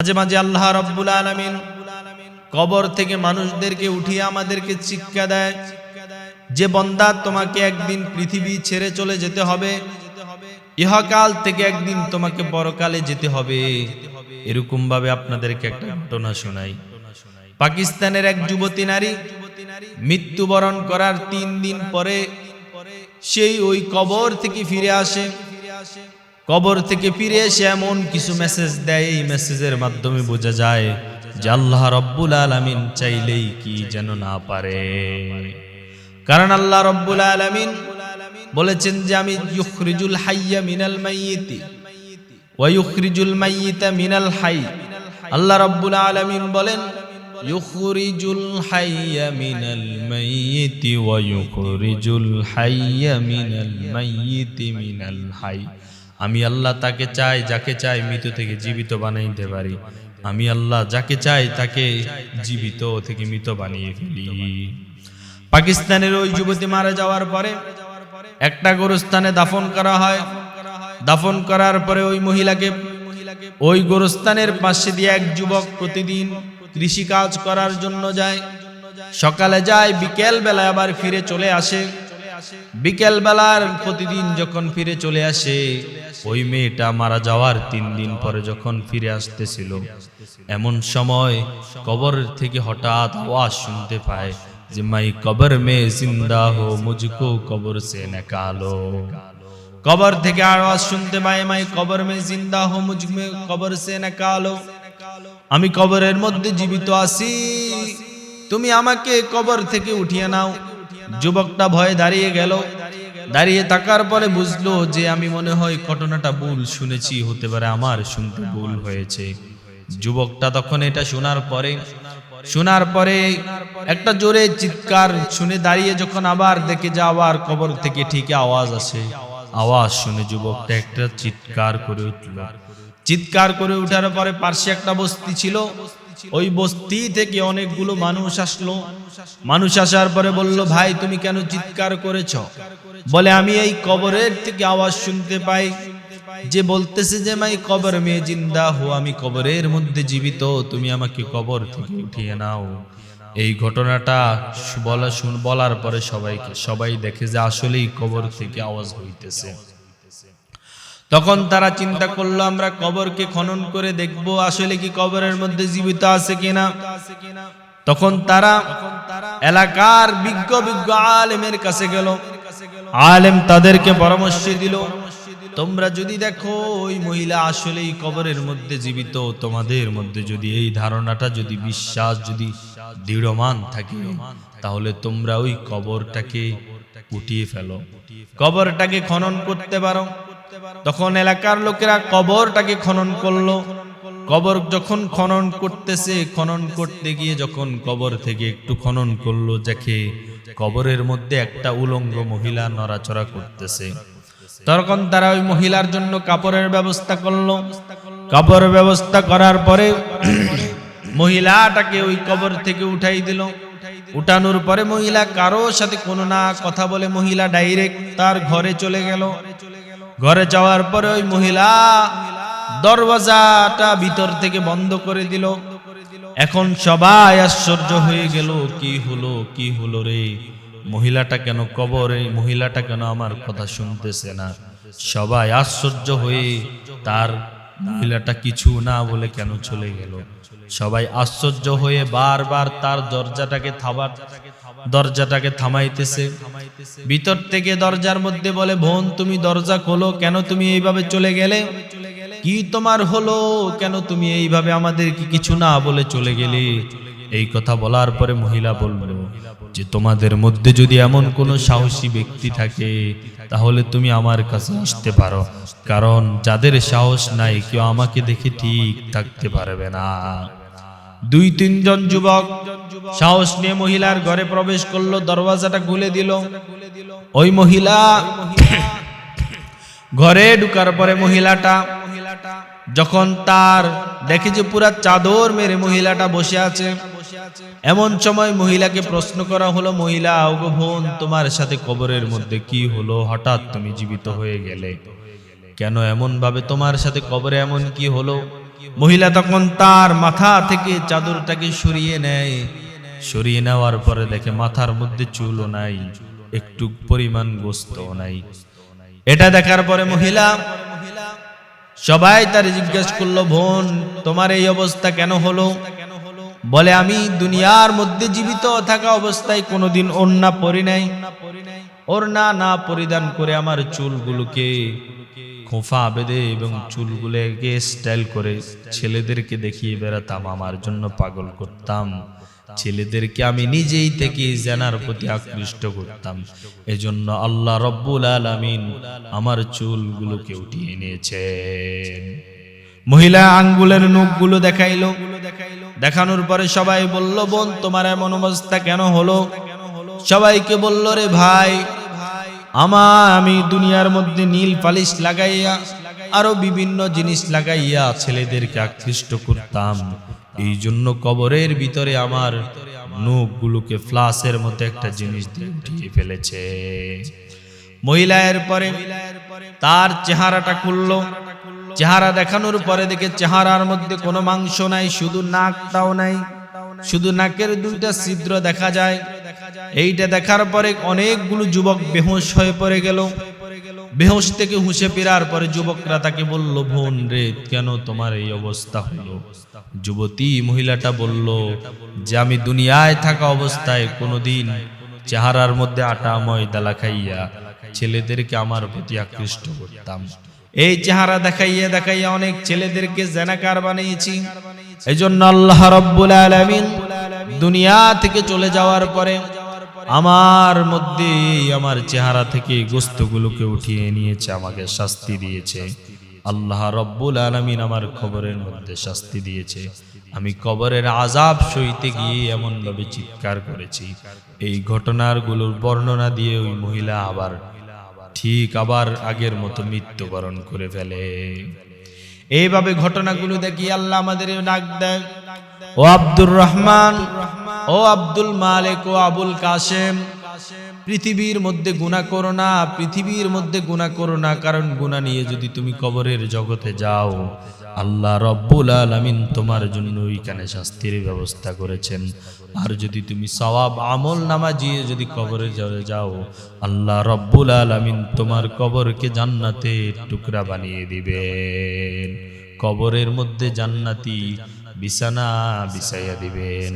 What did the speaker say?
মাঝে মাঝে আল্লাহ রব্বুল আলমিন কবর থেকে মানুষদেরকে উঠিয়ে আমাদেরকে শিক্ষা দেয় যে বন্দা, তোমাকে একদিন পৃথিবী ছেড়ে চলে যেতে হবে। ইহকাল থেকে একদিন তোমাকে পরকালে যেতে হবে। এরকম ভাবে আপনাদেরকে একটা ঘটনা শোনাই। পাকিস্তানের এক যুবতী নারী মৃত্যুবরণ করার তিন দিন পরে সেই ওই কবর থেকে ফিরে আসে। কবর থেকে ফিরে এসে এমন কিছু মেসেজ দেয়, এই মেসেজের মাধ্যমে বোঝা যায় যে আল্লাহ রব্বুল আলমিন চাইলেই কি যেন না পারে। কারণ আল্লাহ রব্বুল আলমিন বলেছেন যে আমি ইউখরিজুল হাইয়া মিনাল মাইয়িতি ওয়া ইউখরিজুল মাইয়িতা মিনাল হাই। আল্লাহ রব্বুল আলমিন বলেন, ইউখরিজুল হাইয়া মিনাল মাইয়িতি ওয়া ইউখরিজুল হাইয়া মিনাল মাইয়িতি মিনাল হাই। আমি আল্লাহ তাকে চাই, যাকে চাই মৃত থেকে জীবিত বানাইতে পারি। আমি আল্লাহ যাকে চাই তাকে জীবিত থেকে মৃত বানিয়ে ফেলি। পাকিস্তানের ওই যুবতী মারা যাওয়ার পরে একটা গোরস্থানে দাফন করা হয়। দাফন করার পরে ওই মহিলাকে, ওই গোরস্থানের পাশে দিয়ে এক যুবক প্রতিদিন কৃষি কাজ করার জন্য যায়। সকালে যায় বিকেল বেলায় আবার ফিরে চলে আসে। বিকেল বেলার প্রতিদিন যখন ফিরে চলে আসে, ওই মেয়েটা মারা যাওয়ার তিন দিন পরে যখন ফিরে আসতেছিল, এমন সময় কবর থেকে হঠাৎ আওয়াজ শুনতে পায় যে, মাই কবর মে জিন্দা হো মুজকো কবর সে নিকালো। কবর থেকে আওয়াজ শুনতে পায়, মাই কবর মে জিন্দা হো মুঝমে কবর সে নিকালো। আমি কবরের মধ্যে জীবিত আছি। তুমি আমাকে কবর থেকে উঠিয়ে নাও। যুবকটা ভয়ে দাঁড়িয়ে গেল। দাঁড়িয়ে থাকার পরে বুঝলো যে আমি মনে হয় ঘটনাটা ভুল শুনেছি, হতে পারে আমার শুনতে ভুল হয়েছে। যুবকটা তখন এটা শোনার পরে শোনার পরে একটা জোরে চিৎকার শুনে দাঁড়িয়ে যখন আবার দেখে যে আবার কবর থেকে ঠিক আওয়াজ আসে। আওয়াজ শুনে যুবকটা একটা চিৎকার করে উঠল। চিৎকার করে উঠার পরে পার্শ্বে একটা বস্তি ছিল। ওই বস্তি থেকে অনেকগুলো মানুষ আসলো। মানুষ আসার পরে বলল, ভাই, তুমি কেন চিৎকার করেছ? বলে, আমি এই কবরের থেকে আওয়াজ শুনতে পাই। যে বলতেছে যে, মাই কবর মেয়ে জিন্দা হো আমি কবরের মধ্যে জীবিত। তুমি আমাকে কবর থেকে উঠিয়ে নাও। এই ঘটনাটা বলা শুন, বলার পরে সবাইকে, সবাই দেখে যে আসলেই কবর থেকে আওয়াজ হইতেছে। তখন তারা চিন্তা করল, আমরা কবরকে খনন করে দেখব, আসলে কি কবরের মধ্যে জীবিত আছে কিনা। তখন তারা এলাকার বিজ্ঞ বিজ্ঞ আলেমের কাছে গেল। আলেম তাদেরকে পরামর্শ দিল, তোমরা যদি দেখো, ওই মহিলা আসলেই কবরের মধ্যে জীবিত, তোমাদের মধ্যে যদি এই ধারণাটা, যদি বিশ্বাস, যদি দৃঢ়মান থাকে, তাহলে তোমরা ওই কবরটাকে উঠিয়ে ফেলো। কবরটাকে খনন করতে পারো। তখন এলাকার লোকেরা কবরটাকে খনন করল। কবর যখন খনন করতেছে, খনন করতে গিয়ে যখন কবর থেকে একটু খনন করল, দেখে কবরের মধ্যে একটা উলঙ্গ মহিলা নড়াচড়া করতেছে। তখন তারা ওই মহিলার জন্য কাপড়ের ব্যবস্থা করল। কাপড়ের ব্যবস্থা করার পরে মহিলাটাকে ওই কবর থেকে উঠাই দিল। উঠানোর পরে মহিলা কারও সাথে কোনো না কথা বলে মহিলা ডাইরেক্ট তার ঘরে চলে গেল। ঘরে যাওয়ার পরে ওই মহিলা দরওয়াজাটা ভিতর থেকে বন্ধ করে দিল। এখন সবাই আশ্চর্য হয়ে গেল, কি হলো কি হলো রে? মহিলাটা কেন কবরে? মহিলাটা কেন আমার কথা শুনতেছে না? সবাই আশ্চর্য হয়ে তার মহিলাটা কিছু না বলে কেন চলে গেল। সবাই আশ্চর্য হয়ে বারবার তার দরজাটাকে থাবার দরজাটাকে থামাইতেছে। ভিতর থেকে দরজার মধ্যে বলে, বোন, তুমি দরজা খোলো, কেন তুমি এইভাবে চলে গেলে? কি তোমার হলো? কেন তুমি এইভাবে আমাদের কি কিছু না বলে চলে গেলে? এই কথা বলার পরে মহিলা বলল, যে তোমাদের মধ্যে যদি এমন কোনো সাহসী ব্যক্তি থাকে, তাহলে তুমি আমার কাছে আসতে পারো। কারণ যাদের সাহস নাই, কেউ আমাকে দেখে ঠিক থাকতে পারবে না। দুই তিনজন যুবক সাহস নিয়ে মহিলার ঘরে প্রবেশ করল, দরওয়াজাটা খুলে দিল। ওই মহিলা ঘরে ঢুকার পরে মহিলাটা যখন তার দেখে যে পুরা চাদর মেরে মহিলাটা বসে আছে, এমন সময় মহিলাকে প্রশ্ন করা হলো, মহিলা, ওগো বোন, তোমার সাথে কবরের মধ্যে কি হলো? হঠাৎ তুমি জীবিত হয়ে গেলে। কেন এমন ভাবে তোমার সাথে কবরে এমন কি হলো? মহিলা তখন তার মাথা থেকে চাদরটাকে সরিয়ে নেয়। সরিয়ে নেওয়ার পরে দেখে মাথার মধ্যে চুলও নাই, একটু পরিমাণ গোস্ত নাই। এটা দেখার পরে মহিলা, সবাই তার জিজ্ঞেস করল, বোন, তোমার এই অবস্থা কেন হলো? বলে, আমি দুনিয়ার মধ্যে জীবিত থাকা অবস্থায় কোনোদিন ওড়না পরি নাই। ওড়না না পরিধান করে আমার চুলগুলোকে খোফা বেঁধে এবং চুলগুলোকে স্টাইল করে ছেলেদেরকে দেখিয়ে বেড়াতাম, আমার জন্য পাগল করতাম। ছেলেদেরকে আমি নিজেই থেকে জানার প্রতি আকৃষ্ট করতাম। এজন্য আল্লাহ রব্বুল আলামিন আমার চুলগুলোকে উঠিয়ে নিয়েছেন। মহিলা আঙ্গুলের নখগুলো দেখাইলো। দেখানোর পরে সবাই বলল, বোন, তোমার এমন অবস্থা কেন হলো? সবাইকে বলল, রে ভাই আমার আমি দুনিয়ার মধ্যে নীল পালিশ লাগাইয়া আরও বিভিন্ন জিনিস লাগাইয়া ছেলেদেরকে আকৃষ্ট করতাম। এই জন্য কবরের ভিতরে আমার নখগুলোকে ফ্লাসের মতো একটা জিনিস দিয়ে ফেলেছে। মহিলা এর পরে তার চেহারাটা খুললো। চেহারা দেখানোর পরে দেখে চেহারার মধ্যে কোনো মাংস নাই, শুধু নাকটাও নাই। শুধু নাকের দুইটা ছিদ্র দেখা যায়। এইটা দেখার পরে অনেকগুলো যুবক বেহুশ হয়ে পড়ে গেল। বেহুশ থেকে হুঁশে ফেরার পরে যুবকরা তাকে বলল, বোন রে, কেন তোমার এই অবস্থা হলো? যুবতী মহিলাটা বলল, যে আমি দুনিয়ায় থাকা অবস্থায় কোনোদিন চেহারার মধ্যে আটা, ময়দা লাখাইয়া ছেলেদেরকে আমার প্রতি আকৃষ্ট করতাম। এই চেহারা দেখাইয়া দেখাইয়া অনেক ছেলেদেরকে জেনাকার বানিয়েছি। এই জন্য আল্লাহ রব্বুল আলামিন দুনিয়া থেকে চলে যাওয়ার পরে আমার মধ্যে আমার চেহারা থেকে গোস্তগুলোকে উঠিয়ে নিয়েছে, আমাকে শাস্তি দিয়েছে। আল্লাহ রব্বুল আলামিন আমার খবরের মধ্যে শাস্তি দিয়েছে। আমি কবরের আজাব সইতে গিয়ে এমন ভাবে চিৎকার করেছি। এই ঘটনারগুলোর বর্ণনা দিয়ে ওই মহিলা আবার ঠিক আবার আগের মতো মৃত্যুবরণ করে ফেলে। এইভাবে ঘটনাগুলো দেখি আল্লাহ আমাদের ডাক দেয়। ও আব্দুর রহমান, ও আব্দুল মালিক, ও আবুল কাশেম, পৃথিবীর মধ্যে গুণা করো না, পৃথিবীর মধ্যে গুণা করো না, কারণ গুণা নিয়ে যদি তুমি কবরের জগতে যাও আল্লাহ রব্বুল আলমিন তোমার জন্য ওইখানে শাস্তির ব্যবস্থা করেছেন। আর যদি তুমি সওয়াব আমল নামা দিয়ে যদি কবরে যাও, আল্লাহ রব্বুল আলমিন তোমার কবরকে জান্নাতে টুকরা বানিয়ে দিবেন। কবরের মধ্যে জান্নাতি বিছানা বিছাইয়া দিবেন।